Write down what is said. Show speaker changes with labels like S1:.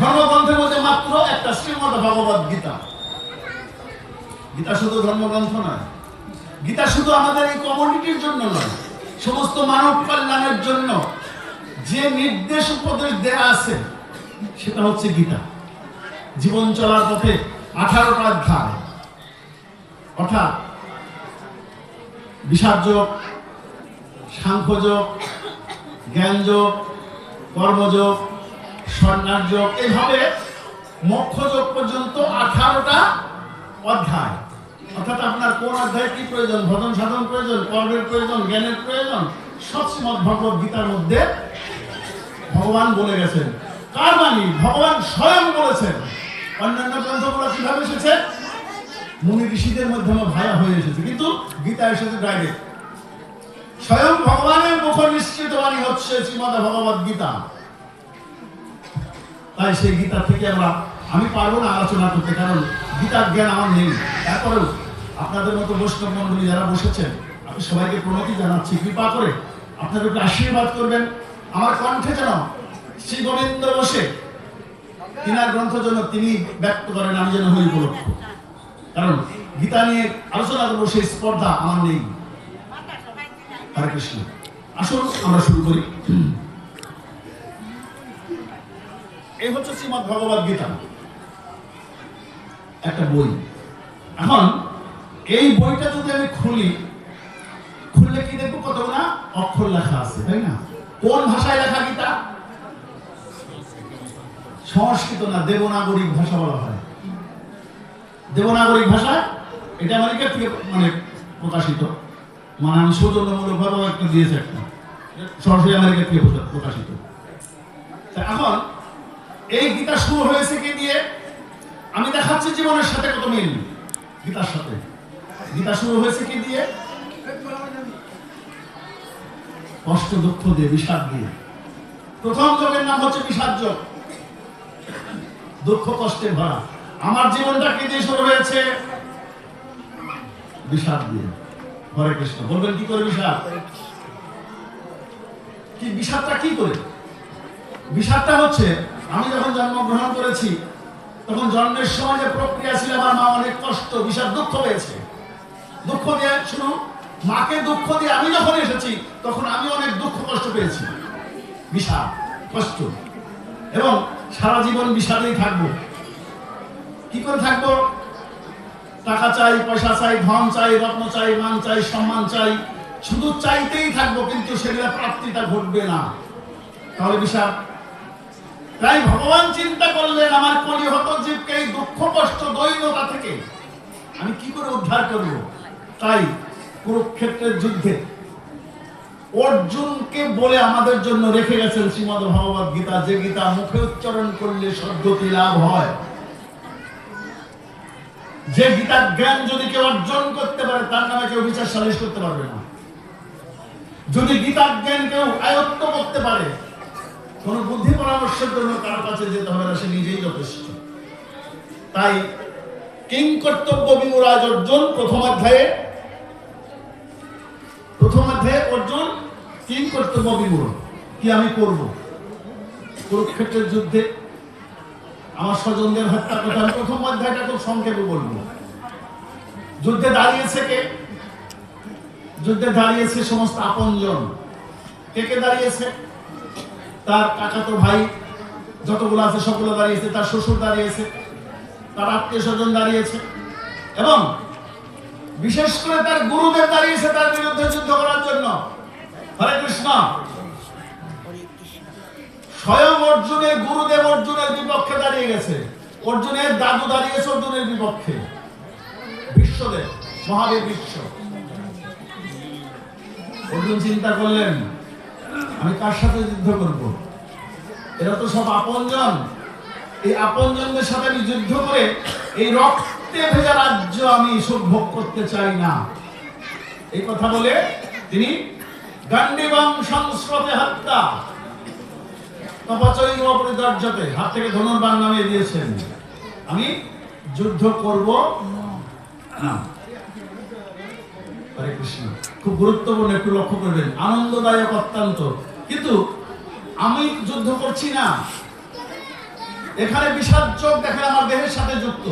S1: ধর্মগ্রন্থের মধ্যে মাত্র একটা শ্রীমদ ভগবত গীতা। গীতা শুধু ধর্মগ্রন্থ নয়। গীতা শুধু আমাদের এই কমিউনিটির জন্য নয়, সমস্ত মানব কল্যাণের জন্য। যে নির্দেশ উপদেশ দেয়া আছে, সেটা হচ্ছে গীতা। জীবন চলার পথে আঠারোটা অধ্যায় অর্থাৎ বিষাদযোগ সাংখ্যযোগ জ্ঞানযোগ কর্মযোগ সন্ন্যাস যোগ যোগ পর্যন্ত আঠারোটা অধ্যায়। অর্থাৎ আপনার কোন অধ্যায় কি প্রয়োজন? ভজন সাধন প্রয়োজন? কর্মের প্রয়োজন? জ্ঞানের প্রয়োজন? ভগবত গীতার মধ্যে ভগবান বলে গেছেন। কার বাণী ভগবান স্বয়ং বলেছেন। অন্যান্য গ্রন্থগুলো কীভাবে এসেছে? মুনি ঋষিদের মাধ্যমে ভায়া হয়ে এসেছে। কিন্তু গীতা এসেছে ডাইরেক্ট স্বয়ং ভগবানের মুখ নিশ্চিত বাণী হচ্ছে শ্রীমদ ভগবত গীতা। তাই সেই গীতা থেকে আমরা, আমি পারব না আলোচনা করতে, কারণ গীতার জ্ঞান আমার নেই। তারপরেও আপনাদের মতো বৈষ্ণব মন্ডলী যারা বসেছেন, আমি সবাইকে প্রণতি জানাচ্ছি, কৃপা করে আপনাদের একটু আশীর্বাদ করবেন। আমার কণ্ঠে যেন শ্রী গোবিন্দ বসে, তিনার গ্রন্থ যেন তিনি ব্যক্ত করেন, আমি যেন হই উপলক্ষ কারণ গীতা নিয়ে আলোচনা করব, সেই স্পর্ধা আমার নেই। হরে কৃষ্ণ। আসুন, আমরা শুরু করি। এই হচ্ছে শ্রীমদ ভগবত গীতা। একটা বই। এখন এই বইটা যদি আমি খুলি, খুললে কি দেখব কত না? অক্ষর লেখা আছে, তাই না? কোন ভাষায় লেখা গীতা? সংস্কৃত না, দেবনাগরিক ভাষা বলা হয়। দেবনাগরিক ভাষা, এটা আমেরিকা থেকে মানে প্রকাশিত। মানে আমি সৌজন্যমূলক ভাবে একটা দিয়েছে একটা। সরাসরি আমেরিকা থেকে প্রকাশিত। এখন এই গীতা শুরু হয়েছে কি দিয়ে আমি দেখাচ্ছি জীবনের সাথে কত মিল? গীতার সাথে। গীতা শুরু হয়েছে কি দিয়ে? কষ্ট, দুঃখ দিয়ে, বিষাদ দিয়ে। প্রথম যোগের নাম হচ্ছে বিষাদ যোগ দুঃখ কষ্টে ভরা। আমার জীবনটা কি দিয়ে শুরু হয়েছে? বিষাদ দিয়ে। হরে কৃষ্ণ। বলবেন কি করে বিষাদ? কি, বিষাদটা কি করে? বিষাদটা হচ্ছে আমি যখন জন্মগ্রহণ করেছি, তখন জন্মের সময় যে প্রক্রিয়া ছিল, আমার মা অনেক কষ্ট বিষাদ দুঃখ পেয়েছে। দুঃখ দিয়ে, শুনো, মাকে দুঃখ দিয়ে আমি যখন এসেছি, তখন আমি অনেক দুঃখ কষ্ট পেয়েছি। বিষাদ কষ্ট। এবং সারা জীবন বিষাদেই থাকব। কি করে থাকব? টাকা চাই, পয়সা চাই, ধন চাই, রত্ন চাই, মান চাই, সম্মান চাই, শুধু চাইতেই থাকব, কিন্তু সেগুলো প্রাপ্তিটা ঘটবে না। তাহলে বিষাদ তাই ভগবান চিন্তা করলেন, আমার কলিহত জীবকে এই দুঃখ, কষ্ট, দৈনতা থেকে আমি কি করে উদ্ধার করব? তাই কুরুক্ষেত্রের যুদ্ধে অর্জুনকে বলে আমাদের জন্য রেখে গেছেন শ্রীমদ ভগবত গীতা, যে গীতা মুখে উচ্চারণ করলে সদ্যতি লাভ হয়। যে গীতার জ্ঞান যদি কেউ অর্জন করতে পারে, তার নামে কেউ বিচার সালিশ করতে পারবে না। যদি গীতার জ্ঞান কেউ আয়ত্ত করতে পারে কোন বুদ্ধি পরামর্শের জন্য কারও কাছে যেতে হবে না, সে নিজেই যথেষ্ট। তাই কিং কর্তব্য বিমুরাজ অর্জুন প্রথম অধ্যায়ে প্রথম অধ্যায়ে অর্জুন, কিং কর্তব্য বিমূর কি আমি করব? কুরুক্ষেত্রের যুদ্ধে আমার স্বজনদের হত্যা কথা আমি প্রথম অধ্যায়টা খুব সংক্ষেপে বলব। যুদ্ধে দাঁড়িয়েছে কে? যুদ্ধে দাঁড়িয়েছে সমস্ত আপনজন। কে কে দাঁড়িয়েছে? তার কাকাতো ভাই যতগুলো আছে সবগুলো দাঁড়িয়েছে, তার শ্বশুর দাঁড়িয়েছে, তার আত্মীয় স্বজন দাঁড়িয়েছে এবং বিশেষ করে তার গুরুদেব দাঁড়িয়েছে তার বিরুদ্ধে যুদ্ধ করার জন্য। হরে কৃষ্ণ। স্বয়ং অর্জুনের গুরুদেব অর্জুনের বিপক্ষে দাঁড়িয়ে গেছে। অর্জুনের দাদু দাঁড়িয়েছে অর্জুনের বিপক্ষে। বিশ্বদেব, মহাদেব বিশ্ব। অর্জুন চিন্তা করলেন আমি কার সাথে যুদ্ধ করব? এরা তো সব আপনজন। এই আপনজনদের সাথে আমি যুদ্ধ করে এই রক্তে ভেজা রাজ্য আমি ভোগ করতে চাই না। এই কথা বলে তিনি আমি যুদ্ধ করব না। খুব গুরুত্বপূর্ণ, একটু লক্ষ্য করবেন। আনন্দদায়ক অত্যন্ত। কিন্তু আমি যুদ্ধ করছি না। এখানে বিষাদ চোখ দেখেন আমার দেহের সাথে যুক্ত।